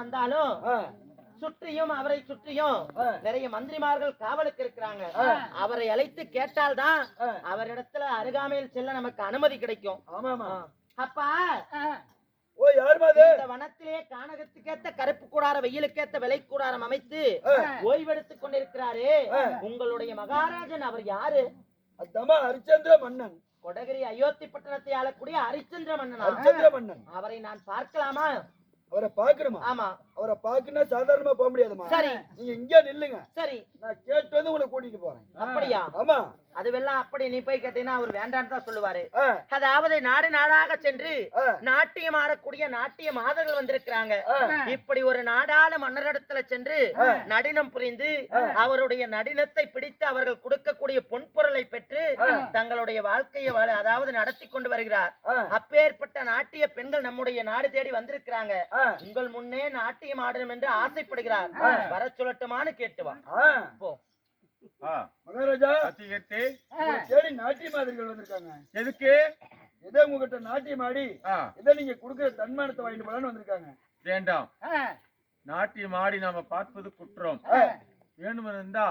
வந்தாலும் சுற்றியும் அவரை சுற்றியும். நிறைய மந்திரிமார்கள் காவலுக்கு இருக்கிறாங்க. அவரை அழைத்து கேட்டால்தான் ஆ. அவரிடத்துல அருகாமையில் செல்ல நமக்கு அனுமதி கிடைக்கும். அப்பா ஓ யாருமா அது இந்த வனத்திலே கானகத்துக்கேத்த கருப்பு கூடார வெயிலுக்கேத்த விலை கூடாரம் அமைத்து. ஓய்வெடுத்துக் கொண்டிருக்கிறாரே. உங்களுடைய மகாராஜன் அவர் யாரு? ஹரிச்சந்திர மன்னன். கொடகிரி அயோத்தி பட்டணத்தை ஆளக்கூடிய ஹரிச்சந்திர மன்னனா? ஹரிச்சந்திர மன்னன். அவரை நான் பார்க்கலாமா? அவரை பாக்கணுமா ஆமா. அவரை பாக்கணும்னா சாதாரணமா போக முடியாதுமா? சரி. நீங்க இங்கே நில்லுங்க. சரி. நான் கேட்டு வந்து உங்களை கூட்டிட்டு போறேன். அப்படியா? ஆமா. அதுவெல்லாம் அப்படி நீ போய் கேட்டீங்கன்னா அவர் வேண்டான்னு தான் சொல்லுவாரு அதாவது நாடு நாடாக சென்று நாட்டியம் ஆடக்கூடிய நாட்டிய மாதர்கள் வந்திருக்கிறாங்க. இப்படி ஒரு நாடாள மன்னரிடத்துல சென்று. நடினம் புரிந்து. அவருடைய நடினத்தை பிடித்து அவர்கள் கொடுக்கக்கூடிய பொன்பொருளை பெற்று. தங்களுடைய வாழ்க்கையை வாழ- அதாவது நடத்தி கொண்டு வருகிறார் அப்பேற்பட்ட நாட்டிய பெண்கள் நம்முடைய நாடு தேடி வந்திருக்கிறாங்க உங்கள் முன்னே நாட்டியம் ஆடணும் என்று ஆசைப்படுகிறார். வர சொல்லட்டுமான்னு கேட்டு வா ஆ. போ மகாராஜா சத்தியகீர்த்தி, தேடி நாட்டிய மாதிரிகள் வந்திருக்காங்க. எதுக்கு? ஏதோ உங்ககிட்ட நாட்டியம் ஆடி ஆ, ஏதோ நீங்க கொடுக்குற தன்மானத்தை வாங்கிட்டு போலான்னு வந்திருக்காங்க. வேண்டாம். நாட்டியம் ஆடி நாம பார்ப்பது குற்றம். ஆ, வேணுமென இருந்தா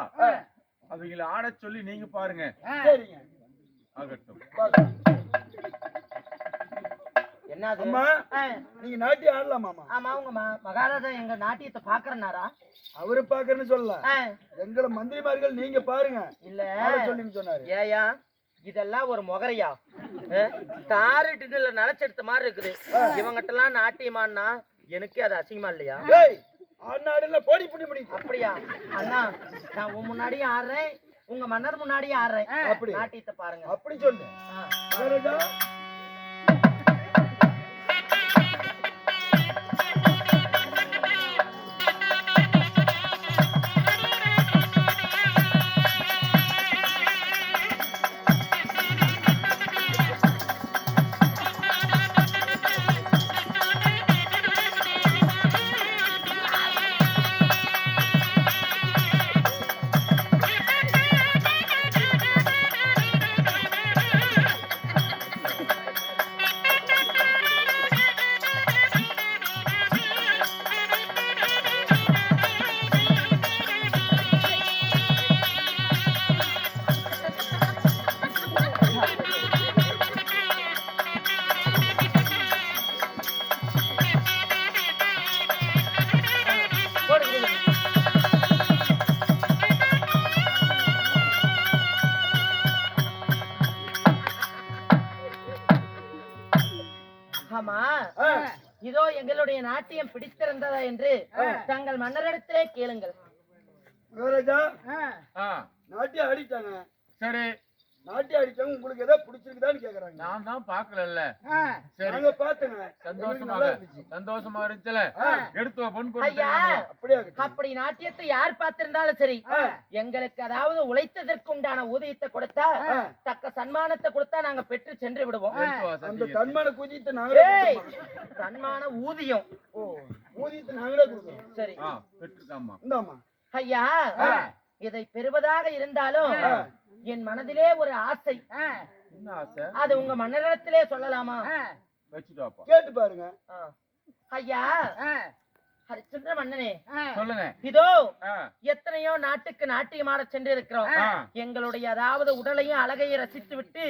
அவங்களை ஆடச் சொல்லி நீங்க பாருங்க. சரிங்க. ஆகட்டும். அம்மா நீங்க நாட்டியம் ஆடலாமாமா ஆமா உங்க மகாராஜா எங்க நாட்டியத்தை பாக்குறனாரா அவரு பாக்குறேன்னு சொல்லலாம் ஆ, எங்களை மந்திரிமார்கள் நீங்க பாருங்க. இல்ல. சொல்லின்னு சொன்னாரு? ஏயா இதெல்லாம் ஒரு முகரையா? தாரு டின்னுல நிலச்செடுத்த மாதிரி இருக்குது. இவங்கிட்ட எல்லாம் நாட்டியமான்னா எனக்கே அது அசிங்கமா இல்லையா? ஆடினாடுல போடி புடி முடி அப்படியா? அண்ணா நான் உன் முன்னாடியும் ஆடுறேன் உங்க மன்னர் முன்னாடியும் ஆடுறேன். அப்படி. நாட்டியத்தை பாருங்க. அப்படி சொன்னேன் நாட்டியம் ஆடிட்டாங்க சரி. நாட்டியம் ஆடிட்டாங்க உங்களுக்கு ஏதோ பிடிச்சிருக்குதான்னு கேக்குறாங்க. நான் தான் பாக்கல சரி. நாங்க பாத்துங்க சந்தோஷமாக இருந்துச்சு. சந்தோஷமா இருந்துச்சுல. எடுத்து பொன் கொடுத்து அப்படியே. அப்படி நாட்டியத்தை யார் பார்த்திருந்தாலும் சரி எங்களுக்கு அதாவது உழைத்ததற்கு உண்டான ஊதியத்தை கொடுத்தா. தக்க சன்மானத்தை கொடுத்தா நாங்க பெற்று சென்று விடுவோம். அந்த. தன்மான குதித்து கொடுக்கிறோம். சன்மான ஊதியம். ஓ ஊதியத்தை நாங்களே கொடுக்குறோம் சரி. பெற்றுக்காமா இந்தாம்மா. ஐயா. இதை பெறுவதாக இருந்தாலும். என் மனதிலே ஒரு ஆசை. அது உங்க மன்னரிடத்திலே சொல்லலாமா? கேட்டு பாருங்க. ஐயா ஹரிச்சந்திர மன்னனே சொல்லுங்க. இதோ எத்தனையோ நாட்டுக்கு நாட்டியமாட சென்று இருக்கிறோம். எங்களுடைய அதாவது உடலையும் அழகையும் ரசித்து விட்டு.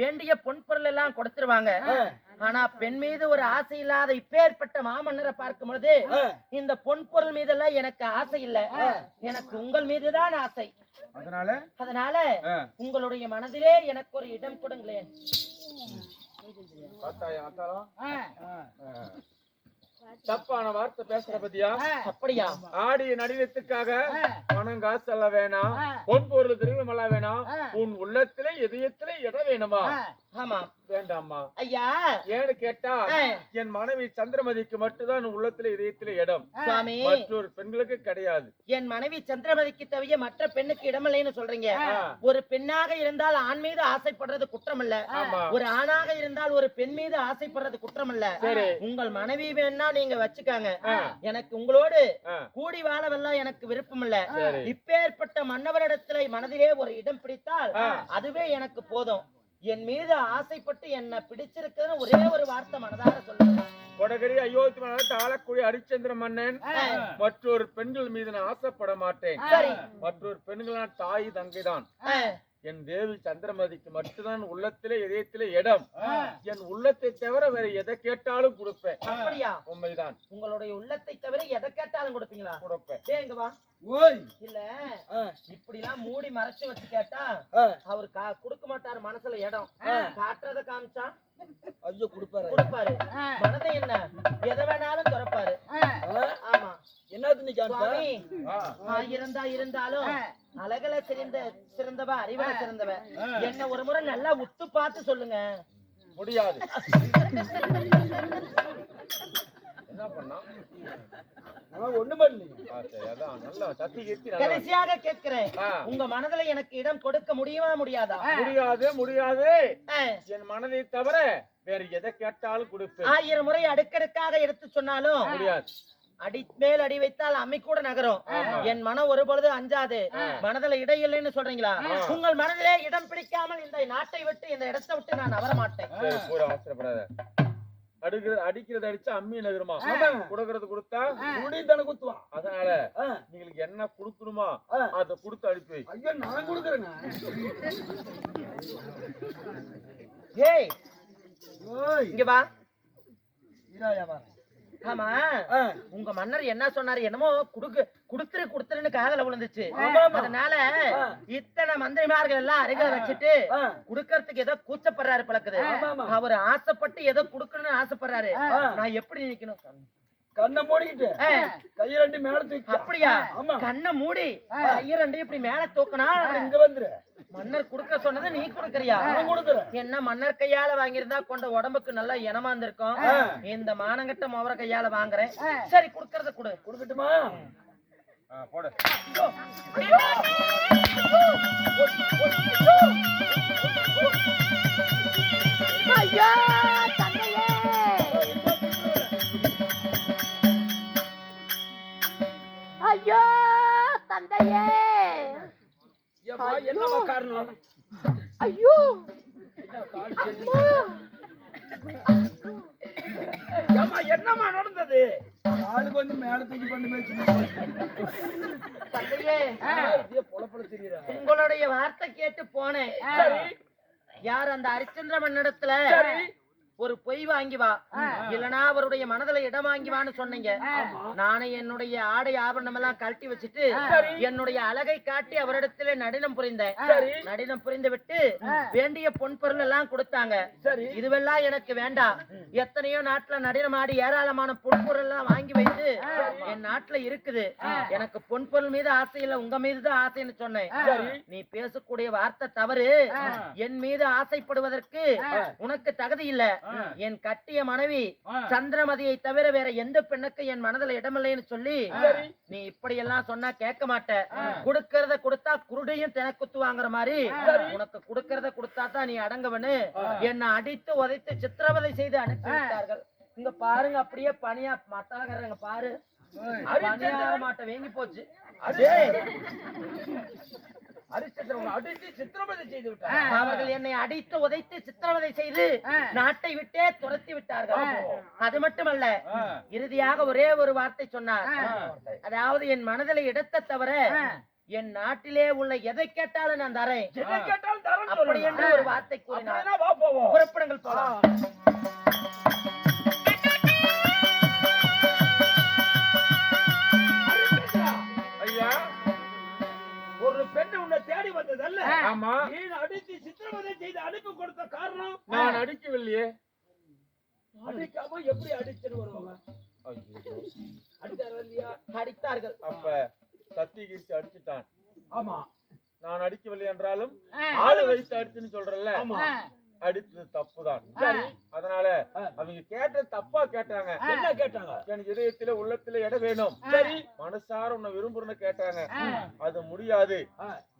வேண்டிய பொன்பொருள் எல்லாம் கொடுத்துருவாங்க. ஆனா பெண் மீது ஒரு ஆசை இல்லாத இப்பேற்பட்ட மாமன்னரை பார்க்கும் பொழுது இந்த பொன்பொருள் மீதெல்லாம் எனக்கு ஆசை இல்ல. எனக்கு உங்கள் மீதுதான் ஆசை. அதனால? அதனால உங்களுடைய மனதிலே எனக்கு ஒரு இடம் கொடுங்களேன். தப்பான வார்த்தை பேசுற பத்தியா? அப்படியா? ஆடிய நடினத்துக்காக பணம் காசு எல்லாம் வேணாம். பொன் பொருள் திரும்பம் எல்லாம் வேணாம். உன் உள்ளத்துல இதயத்துல இடம் வேணுமா? ஆமா. வேண்டாம்மா. ஐயா. ஏன்னு கேட்டா. என் மனைவி சந்திரமதிக்கு மட்டும்தான் உள்ளத்துல இதயத்துல இடம். சுவாமி. மற்றொரு பெண்களுக்கு கிடையாது. என் மனைவி சந்திரமதிக்கு தவிர மற்ற பெண்ணுக்கு இடமில்லைன்னு சொல்றீங்க. ஆ. ஒரு பெண்ணாக இருந்தால் ஆண் மீது ஆசைப்படுறது குற்றம் இல்ல ஆமா. ஒரு ஆணாக இருந்தால் ஒரு பெண் மீது ஆசைப்படுறது குற்றம் இல்ல. உங்கள் மனைவி வேணா நீங்க வச்சுக்காங்க. எனக்கு உங்களோடு. கூடி வாழவெல்லாம் எனக்கு விருப்பம் இல்ல. இப்பேற்பட்ட மன்னவரிடத்துல மனதிலே ஒரு இடம் பிடித்தால். அதுவே எனக்கு போதும். என் மீது ஆசைப்பட்டு என்ன பிடிச்சிருக்குன்னு ஒரே ஒரு வார்த்தை மனதார சொல்லுங்க. கொடகரி அயோத்தி மன்னன் ஆளக்கூடிய ஹரிச்சந்திர மன்னன் மற்றொரு பெண்கள் மீது நான் ஆசைப்பட மாட்டேன். மற்றொரு பெண்கள் தாய் தங்கைதான். ஆ, என் தேவி சந்திரமதிக்கு மட்டும்தான் உள்ளத்திலே இதயத்திலே இடம். என் உள்ளத்தை தவிர வேற எதை கேட்டாலும் கொடுப்பேன். அப்படியா? உண்மைதான். உங்களுடைய உள்ளத்தை தவிர எதை கேட்டாலும் கொடுப்பீங்களா? கொடுப்பேன். இங்க வா. ஓய். இல்ல ஆ, இப்படிலாம் மூடி மறைச்சு வச்சு கேட்டா அவர் கா- கொடுக்க மாட்டாரு மனசுல இடம். காட்டுறத காமிச்சா? ஐயோ கொடுப்பாரு. கொடுப்பாரு. மனதை என்ன? எதை வேணாலும் திறப்பாரு. ஆயிருந்தா இருந்தாலும் அழகுல சிறந்த சிறந்தவ அறிவுல சிறந்தவ. என்ன ஒரு முறை நல்லா உத்து பார்த்து சொல்லுங்க. முடியாது. கடைசியாக கேட்கிறேன். உங்க மனதுல எனக்கு இடம் கொடுக்க முடியுமா முடியாதா? முடியாது முடியாது. என் மனதை தவிர வேற எதை கேட்டாலும் கொடுப்பேன். ஆயிரம் முறை அடுக்கடுக்காக எடுத்து சொன்னாலும் முடியாது. அடி மேல் அடி வைத்தால் அம்மை கூட நகரும். என் மனம் ஒரு பொழுது அஞ்சாது. மனதுல இடம் இல்லைன்னு சொல்றீங்களா? உங்கள் மனதிலே இடம் பிடிக்காமல் இந்த நாட்டை விட்டு இந்த இடத்தை விட்டு நான் நவர மாட்டேன் அடுக்கிறது அடிக்கிறது அடிச்சா அம்மி நகருமா? கொடுக்கறது கொடுத்தா முடியும் தானே குத்துவான் அதனால நீங்களுக்கு என்ன கொடுக்கணுமா. அதை கொடுத்து அனுப்பி ஐயோ நான் கொடுக்குறேங்க. ஏய். இங்க வா. இராயா வா. ஆமா உங்க மன்னர் என்ன சொன்னாரு என்னமோ குடுக்கு குடுத்துரு குடுத்துருன்னு காதல விழுந்துச்சு. அதனால. இத்தனை மந்திரிமார்கள் எல்லாம் அருகில வச்சுட்டு குடுக்கறதுக்கு ஏதோ கூச்சப்படுறாரு பழக்குது. அவர் ஆசைப்பட்டு ஏதோ குடுக்கணும்னு ஆசைப்படுறாரு. நான் எப்படி நிக்கணும் கண்ணை மூடிக்கிட்டு. கையை ரெண்டு மேல தூக்கி. அப்படியா? ஆமா. கண்ணை மூடி கைய ரெண்டு இப்படி மேல தூக்குனா இங்க வந்துரு. மன்னர் குடுக்க சொன்னதை நீ குடுக்கறியா? நான் கொடுக்குறேன். என்ன மன்னர் கையால வாங்கியிருந்தா கொண்ட உடம்புக்கு நல்லா இனமா இருந்திருக்கும். இந்த மானங்கட்ட மோவர கையால வாங்குறேன். சரி குடுக்கறத குடு. கொடுக்கட்டுமா? போடு. ஐயோ! என்னம்மா காரணம்? ஐயோ. அம்மா. ஏம்மா என்னம்மா நடந்தது? ஆளுக்கு வந்து மேல தூக்கி பொல தெரியுறா உங்களுடைய வார்த்தை கேட்டு போனேன். யார் அந்த ஹரிச்சந்திர மன்னிடத்துல ஒரு பொய் வாங்கி வா. இல்லனா அவருடைய மனதுல இடம் வாங்கி வான்னு சொன்னீங்க. நானே என்னுடைய ஆடை ஆபரணம் எல்லாம் கழட்டி வச்சுட்டு என்னுடைய அழகை காட்டி அவரிடத்துல நடினம் புரிந்தேன். நடினம் புரிந்து விட்டு வேண்டிய பொன் பொருள் எல்லாம் கொடுத்தாங்க இதுவெல்லாம் எனக்கு வேண்டாம். எத்தனையோ நாட்டுல நடினம் ஆடி ஏராளமான பொன் பொருள் எல்லாம் வாங்கி வைத்து என் நாட்டுல இருக்குது. எனக்கு பொன் பொருள் மீது ஆசை இல்ல உங்க மீது தான் ஆசைன்னு சொன்னேன். நீ பேசக்கூடிய வார்த்தை தவறு. என் மீது ஆசைப்படுவதற்கு உனக்கு தகுதி இல்ல. என் கட்டிய மனைவி சந்திரமதியை தவிர வேற எந்த பெண்ணுக்கு என் மனதுல இடமில்லைன்னு சொல்லி நீ இப்படி எல்லாம் சொன்னா கேட்க மாட்ட. கொடுக்கறத கொடுத்தா குருடையும் தெனக்குத்து வாங்குற மாதிரி உனக்கு கொடுக்கறத கொடுத்தா தான் நீ அடங்கவனு என்னை அடித்து உதைத்து சித்திரவதை செய்து அனுப்பி விட்டார்கள். இங்க பாருங்க அப்படியே பனியா மத்தாகறாங்க பாரு. பனியார மாட்ட வேங்கி போச்சு. ஹரிச்சந்திரன் அடித்து சித்திரவதை செய்து விட்டார். அவர்கள் என்னை அடித்து உதைத்து சித்திரவதை செய்து நாட்டை விட்டே துரத்தி விட்டார்கள். அது மட்டுமல்ல இறுதியாக ஒரே ஒரு வார்த்தை சொன்னார். அதாவது என் மனதில் இடத்தை தவிர என் நாட்டிலே உள்ள எதை கேட்டாலும் நான் தரேன். எதை கேட்டாலும் தரேன்னு அப்படி. என்று ஒரு வார்த்தை கூறினார். புறப்படுங்கள் போலாம். தேடி வந்ததல்ல ஆமா. நீ அடித்து சித்திரவதை செய்து அனுப்பி கொடுத்த காரணம்? நான் அடிக்கவில்லையே. அடிக்காம எப்படி அடிச்சுட்டு வருவாங்க? அடித்தார்கள். அப்ப சத்தி கீர்த்தி அடிச்சுட்டான். ஆமா. நான் அடிக்கவில்லை என்றாலும் ஆளு வைத்து அடிச்சுன்னு சொல்றேன்ல ஆமா. அடித்தது தப்புதான். அதனால அவங்க கேட்டது தப்பா கேட்டாங்க. என்ன கேட்டாங்க? எனக்கு இதயத்தில உள்ளத்துல இடம் வேணும். சரி மனசார உன்னை விரும்புறன்னு கேட்டாங்க. அது முடியாது.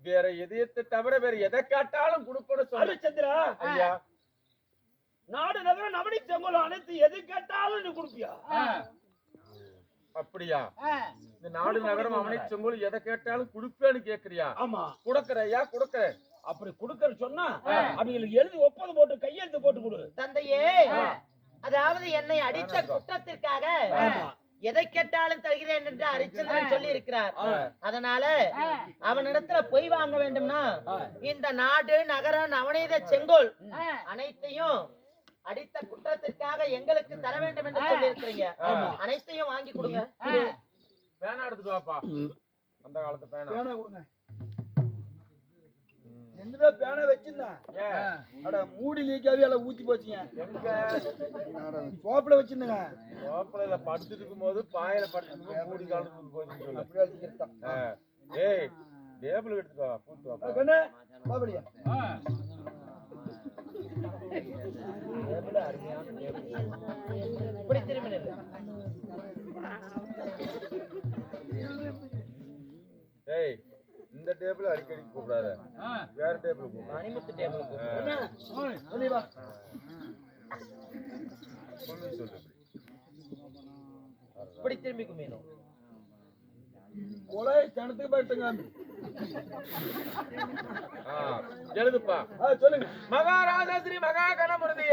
வேற இதயத்தை தவிர வேற எதை கேட்டாலும் கொடுப்பன்னு சொல்லு. ஹரிச்சந்திரா ஐயா. நாடு நகரம் நவனி செங்கோலம் அனைத்து எது கேட்டாலும் நீ கொடுப்பியா? அப்படியா? இந்த நாடு நகரம் அவனை செங்கோல் எதை கேட்டாலும் கொடுப்பேன்னு கேக்குறியா? ஆமா. கொடுக்கற ஐயா கொடுக்கற அப்படி கொடுக்கற சொன்னா அவங்களுக்கு எழுதி ஒப்பந்தம் போட்டு கையெழுத்து போட்டு கொடு. தந்தையே அதாவது என்னை அடித்த குற்றத்திற்காக. எதை கேட்டாலும் தருகிறேன் என்று ஹரிச்சந்திரன் சொல்லி இருக்கிறார் அதனால அவனிடத்துல பொய் வாங்க வேண்டும்னா இந்த நாடு நகரம் நவநீத செங்கோல் அனைத்தையும் அடித்த குற்றத்திற்காக எங்களுக்கு தர வேண்டும் என்று சொல்லி இருக்கிறீங்க அனைத்தையும் வாங்கி கொடுங்க. பேனா எடுத்துட்டு வாப்பா. அந்த காலத்து பேனா. பேனா கொடுங்க. எந்த பேனா வச்சிருந்தேன் அட மூடி லீக்காவே எல்லாம் ஊத்தி போச்சுங்க. எங்க? சோப்புல வச்சிருந்தேங்க. மாப்பிள்ளையில படுத்துட்டு இருக்கும்போது பாயில படுத்துட்டு மூடி காலத்துக்கு அப்படியே வச்சுக்கிட்டான். ஏய் டேபிள் வா கண்ணு பாபடியா இப்படி திரும்பி டேபிள் அடிக்கடி கூப்பிடாத. வேற டேபிள் கூப்பிடு. சொல்லி இப்படி திரும்பி கும்பிடணும் கொலை கிணத்துக்கு போயிட்டுங்க. எழுதுப்பா. சொல்லுங்க. மகாராஜா ஸ்ரீ மகா மகாராஜ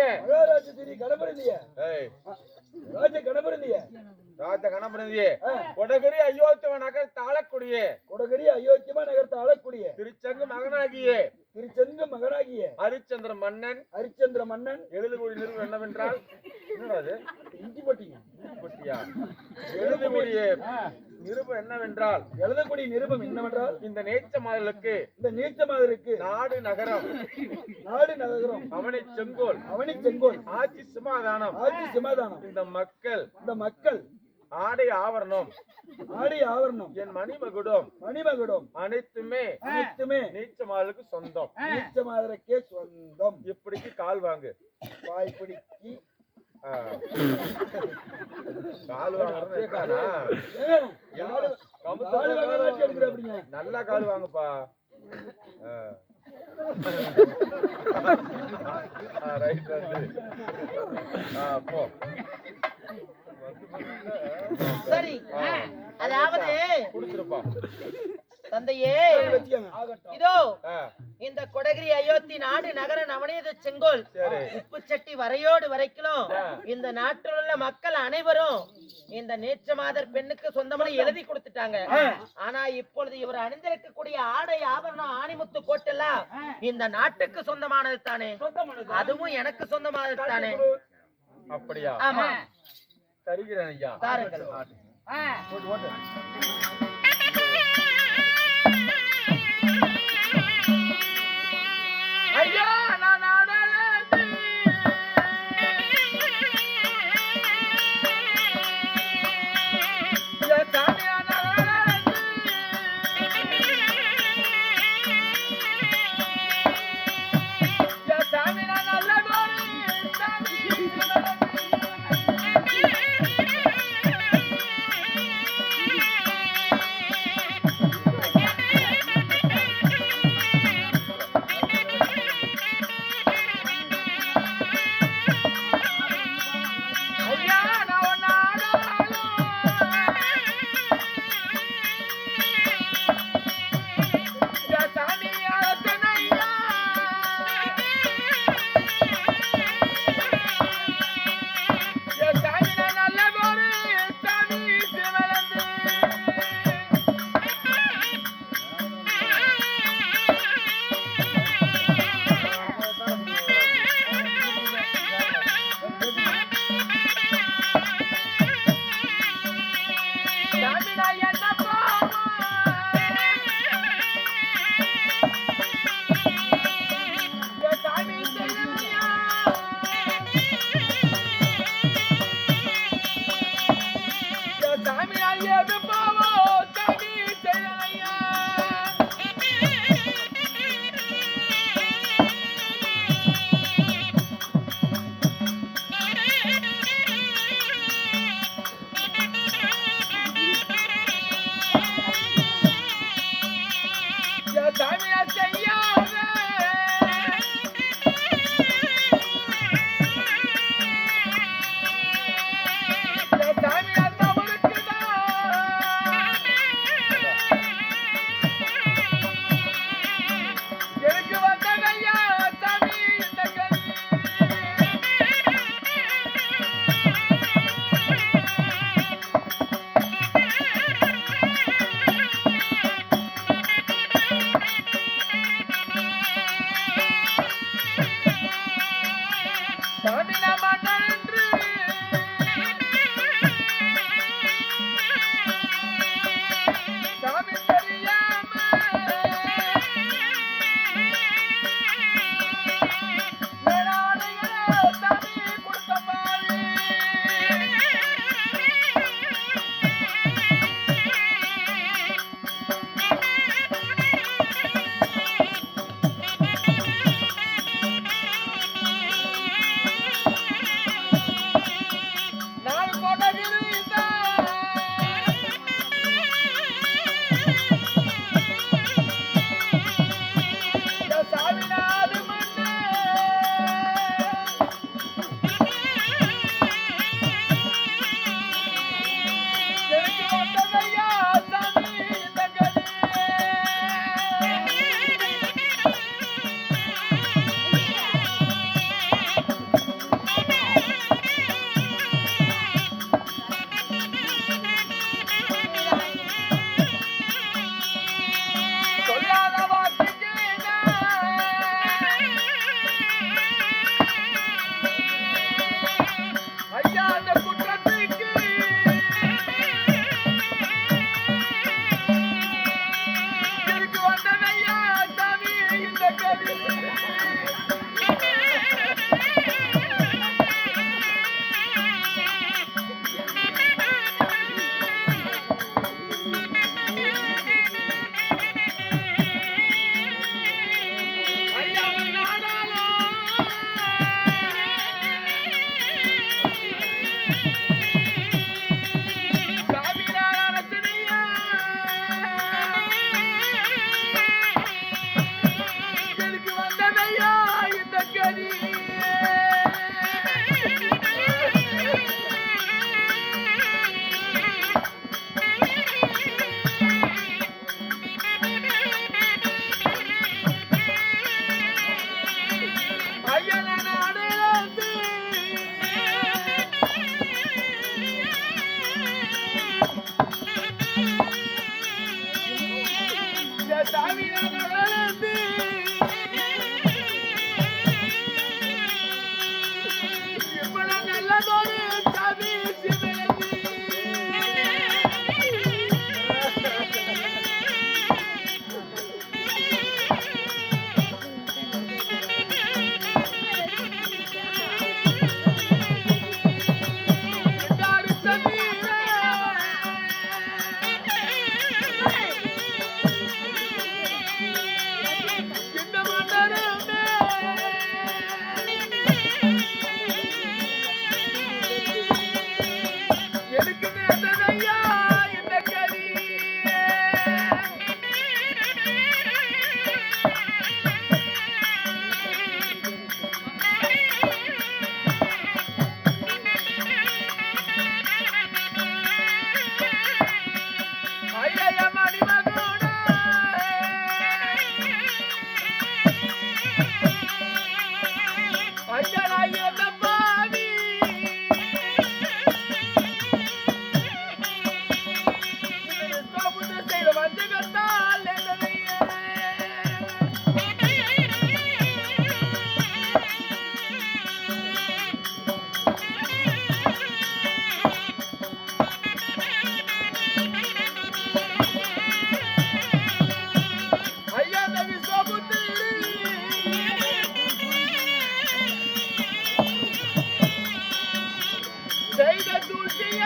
ராஜ கணபருந்திய ராஜ கணபதியே கொடகிரி அயோத்திய நகர் தாளக்குடியே. கொடகரி அயோக்கியமா நகரத்தை ஆளக்கூடிய திருச்சங்கு மகனாகியே. திருச்செங்க மகனாகிய. ஹரிச்சந்திர மன்னன். ஹரிச்சந்திர மன்னன். எழுதுகூடி நிறுவனம் என்னவென்றால்? என்னடா அது? இஞ்சி பட்டிங்க. பட்டியா? எழுதுகூடிய. நிருபம் என்னவென்றால்? எழுதக்கூடிய நிருபம் என்னவென்றால்? இந்த நேச்ச மாதலுக்கு இந்த நீச்ச மாதிரிக்கு நாடு நகரம். நாடு நகரம். அவனை செங்கோல். அவனி செங்கோல். ஆட்சி சமாதானம். ஆட்சி சமாதானம். இந்த மக்கள் இந்த மக்கள் ஆடை ஆவரணம். ஆடி ஆவரணம். என் மணிமகுடம். மணிமகுடம். அனைத்துமே அனைத்துமே. நீச்ச மாதலுக்கு சொந்தம். நீச்ச மாதிரிக்கே சொந்தம். இப்படிக்கு கால் வாங்கு. வாய்ப்பிடிக்கு. கால் அப்படிங்க? நல்லா கால் வாங்குப்பா. ரைட் வந்து ஆ, போ. சரி. அதாவது தந்தையே இதோ இந்த கொடகிரி அயோத்தி நாடு நகர நவநீத செங்கோல். உப்பு சட்டி வரையோடு வரைக்கும் இந்த நாட்டில் உள்ள மக்கள் அனைவரும் இந்த நேற்று மாதர் பெண்ணுக்கு சொந்தமாக எழுதி கொடுத்துட்டாங்க. ஆனா இப்பொழுது இவர் அணிந்திருக்கக்கூடிய ஆடை ஆபரணம் ஆணிமுத்து கோட்டெல்லாம் இந்த நாட்டுக்கு சொந்தமானது தானே? அதுவும் எனக்கு சொந்தமானது தானே அப்படியா? ஆமா. தருகிறேன் ஐயா. தாருங்கள். ஓட்டு என்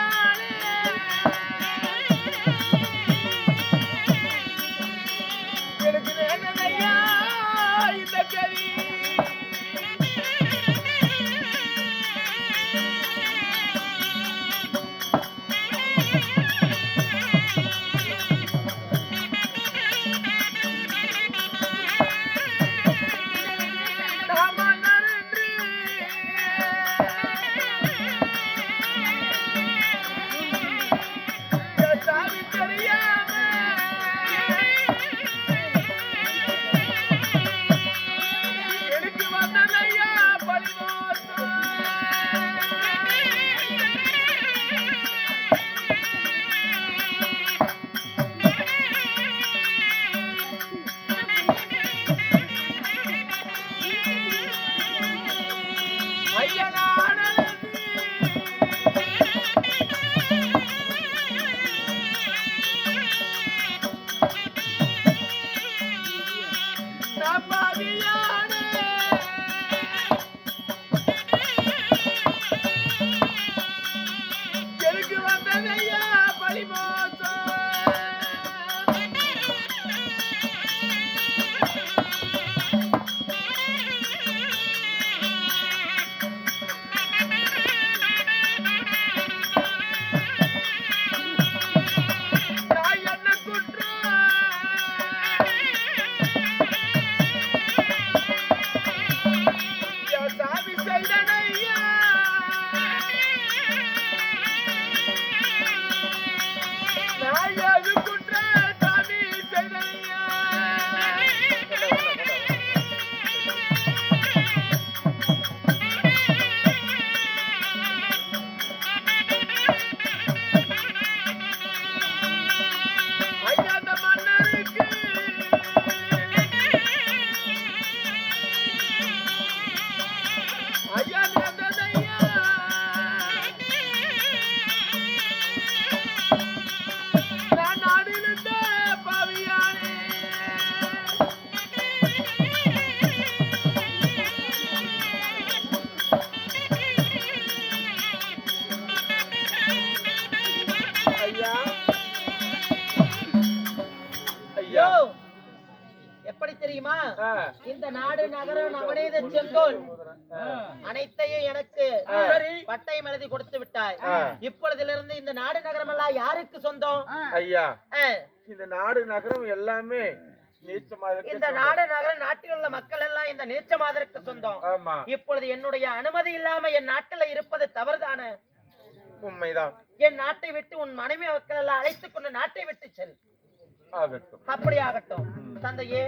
மலையாள நகரம் நவநீத செங்கோல். அனைத்தையும் எனக்கு பட்டயம் எழுதி கொடுத்து விட்டாய். இப்பொழுதிலிருந்து இந்த நாடு நகரம் எல்லாம் யாருக்கு சொந்தம்? ஐயா இந்த நாடு நகரம் எல்லாமே இந்த நாடு நகரம் நாட்டில் உள்ள மக்கள் எல்லாம் இந்த நீச்சமாதருக்கு சொந்தம். இப்பொழுது என்னுடைய அனுமதி இல்லாம என் நாட்டில் இருப்பது தவறுதானே? உண்மைதான். என் நாட்டை விட்டு உன் மனைவி மக்கள் எல்லாம் அழைத்துக் கொண்டு நாட்டை விட்டு செல். ஆகட்டும். அப்படி ஆகட்டும் தந்தையே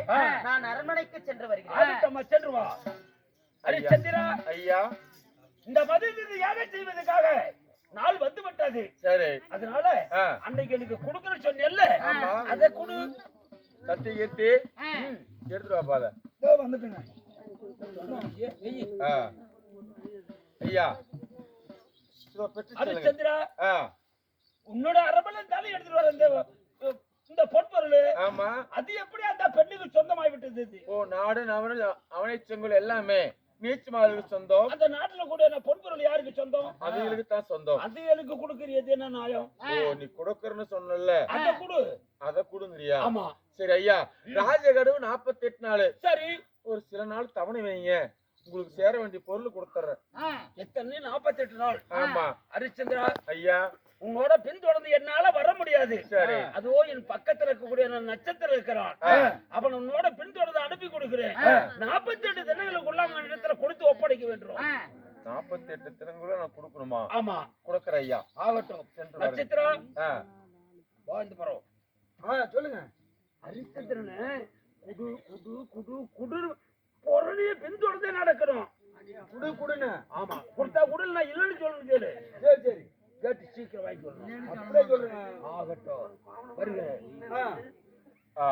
நான் அரண்மனைக்கு சென்று வருகிறேன். சென்று வா. ஹரிச்சந்திரா ஐயா. இந்த மதியத்தை யாகம் செய்வதற்காக? நாள் வந்து விட்டது. சரி. அதனால அன்னைக்கு எனக்கு கொடுக்கற சொன்னேல்ல. ஆமா. அதை கொடு. கத்தி கத்தி எடுத்துட்டு வாப்பாத இதோ வந்துட்டுங்க. ஐயா ஆ, உன்னோட அரபல தானே எடுத்துட்டு வர இந்த பொற்பொருள் ஆமா. அது எப்படி அந்த பெண்ணுக்கு சொந்தமாய் விட்டது இது? ஓ நாடு நவன அவனை செங்கல் எல்லாமே நீச்சமாதலுக்கு சொந்தம். அந்த நாட்டுல கூட என்ன பொன்பொருள் யாருக்கு சொந்தம்? அதுகளுக்கு தான் சொந்தம்? அது எனக்கு கொடுக்கறது என்ன நியாயம்? ஓ நீ கொடுக்கறன்னு சொன்னல அத கொடு. அத கொடுங்கறியா? ஆமா. சரி ஐயா ராஜகடுவு நாற்பத்தி எட்டு நாள். சரி. ஒரு சில நாள் தவணை வைங்க. உங்களுக்கு சேர வேண்டிய பொருள் கொடுத்துறேன் எத்தனை நாற்பத்தி எட்டு நாள். ஆமா. ஹரிச்சந்திரா. ஐயா. உங்களோட பின்தொடர்ந்து என்னால வர முடியாது. சரி. அதுவோ என் பக்கத்துல இருக்கக்கூடிய நான் நட்சத்திரம் இருக்கிறான். அவன் உன்னோட பின்தொடர்ந்து அனுப்பி கொடுக்கிறேன். நாற்பத்தி எட்டு தினங்களுக்குள்ள அவன் இடத்துல கொடுத்து ஒப்படைக்க வேண்டும் நாற்பத்தி எட்டு தினங்களும் நான் கொடுக்கணுமா? ஆமா. கொடுக்குற ஐயா. ஆகட்டும். நட்சத்திரம். வாழ்ந்து போறோம் சொல்லுங்க. ஹரிச்சந்திரனு குடு குடு குடு குடு பொருளைய பின்தொடர்ந்தே நடக்கணும். குடு குடுன்னு. ஆமா. கொடுத்தா குடு நான் இல்லைன்னு சொல்லணும் கேளு. சரி சரி. கேட்டு சீக்கிரம் வாங்கி வரணும் அப்படியே சொல்லுங்க. ஆகட்டும். வருங்க. ஆ.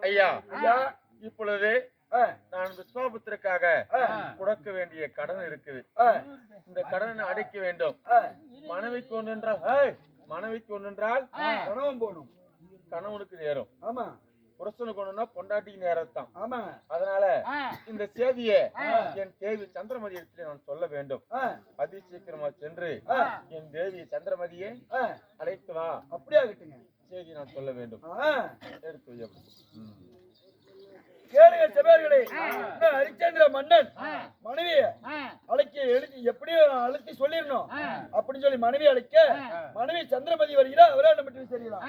ஐயா ஐயா. இப்பொழுது ஆ, நான் விஸ்வாபுத்திற்காக ஆ, கொடுக்க வேண்டிய கடன் இருக்குது. ஆ, இந்த கடனை அடைக்க வேண்டும். ஆ. மனைவிக்கு ஒன்று என்றால் மனைவிக்கு ஒன்று என்றால் கணவன் போகணும். கணவனுக்கு நேரம். ஆமா. புருஷனுக்கு ஒண்ணுன்னா பொண்டாட்டிக்கு நேரம் தான் ஆமா அதனால இந்த செய்தியை என் தேவி சந்திரமதி இடத்துல நான் சொல்ல வேண்டும். அதி சீக்கிரமா சென்று ஆ, என் தேவி சந்திரமதியை ஆ, அழைத்து வா. அப்படியே ஆகட்டுங்க செய்தி நான் சொல்ல வேண்டும். எடுத்து வை. கேளுங்க செபேர்களே இந்த ஹரிச்சந்திர மன்னன் மனைவி அழைக்க எழுதி எப்படியும் அழைச்சி சொல்லிடணும். அப்படின்னு சொல்லி மனைவி அழைக்க மனைவி சந்திரமதி வருகிறா அவரே நம்ம தெரியலாம்